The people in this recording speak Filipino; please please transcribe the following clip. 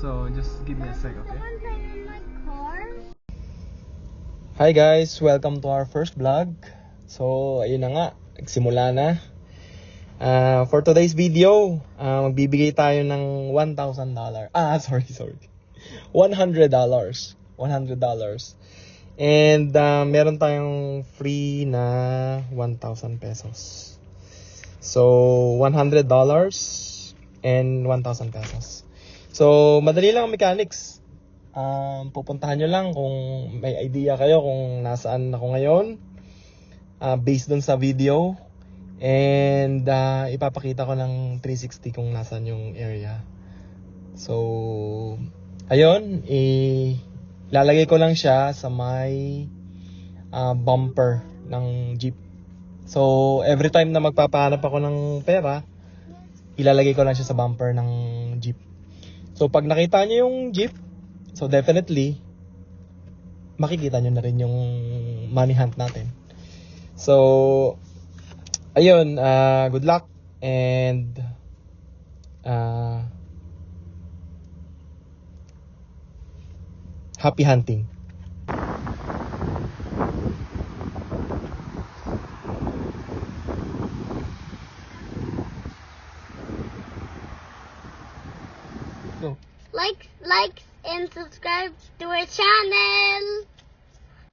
So just give me a sec, okay? Hi guys, welcome to our first vlog. So, ayun na nga, nagsimula na. Ah, for today's video, ah, magbibigay tayo ng $1,000. Ah, sorry, sorry. $100. $100. And ah, meron tayong free na 1,000 pesos. So, $100 and 1,000 pesos. So, madali lang ang mechanics. Um, pupuntahan nyo lang kung may idea kayo kung nasaan ako ngayon. Uh, based dun sa video. And uh, ipapakita ko ng 360 kung nasaan yung area. So ayun ilalagay ko lang siya sa may uh, bumper ng jeep. So every time na magpapahanap ako ng pera ilalagay ko lang siya sa bumper ng jeep so pag nakita nyo yung jeep So definitely, makikita nyo na rin yung money hunt natin. So, ayun, uh, good luck and uh, happy hunting. Go. Like, like, and subscribe to our channel.